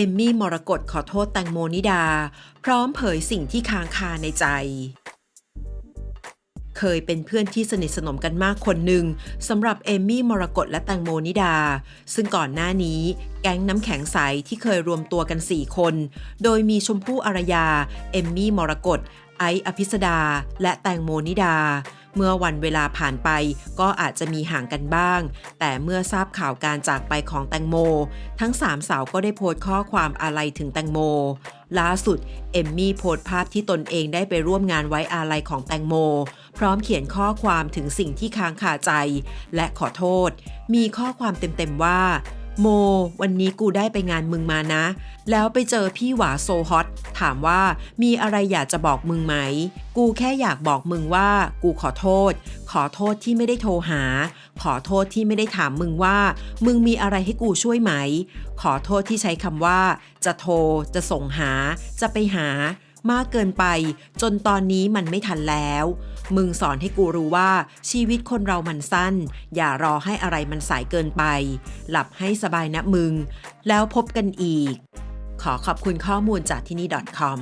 เอมมี่มรกตขอโทษแตงโมนิดา พร้อมเผยสิ่งที่ค้างคาในใจ เคยเป็นเพื่อนที่สนิทสนมกันมากคนหนึ่งสำหรับเอมมี่มรกตและแตงโมนิดา ซึ่งก่อนหน้านี้แก๊งน้ำแข็งใสที่เคยรวมตัวกัน 4 คน โดยมีชมพู่อารยา เอมมี่มรกตไอซ์อภิสดา และแตงโมนิดา เมื่อวันเวลาผ่านไปก็อาจจะมีห่างกันบ้าง แต่เมื่อทราบข่าวการจากไปของแตงโม ทั้งสามสาวก็ได้โพสต์ข้อความอาลัยถึงแตงโม ล่าสุด เอมมี่โพสต์ภาพที่ตนเองได้ไปร่วมงานไว้อาลัยของแตงโม พร้อมเขียนข้อความถึงสิ่งที่ค้างคาใจ และขอโทษ มีข้อความเต็มๆว่า โม วันนี้กูได้ไปงานมึงมานะ แล้วไปเจอพี่หวาโซฮอตถามว่ามีอะไรอยากจะบอกมึงไหม กูแค่อยากบอกมึงว่า กูขอโทษ ขอโทษที่ไม่ได้โทรหา ขอโทษที่ไม่ได้ถามมึงว่า มึงมีอะไรให้กูช่วยไหม ขอโทษที่ใช้คำว่า จะโทร จะส่งหา จะไปหา มากเกินไป จนตอนนี้มันไม่ทันแล้ว มึงสอนให้กูรู้ว่าชีวิตคนเรามันสั้น อย่ารอให้อะไรมันสายเกินไป หลับให้สบายนะมึง แล้วพบกันอีก ขอขอบคุณข้อมูลจากที่นี่ .com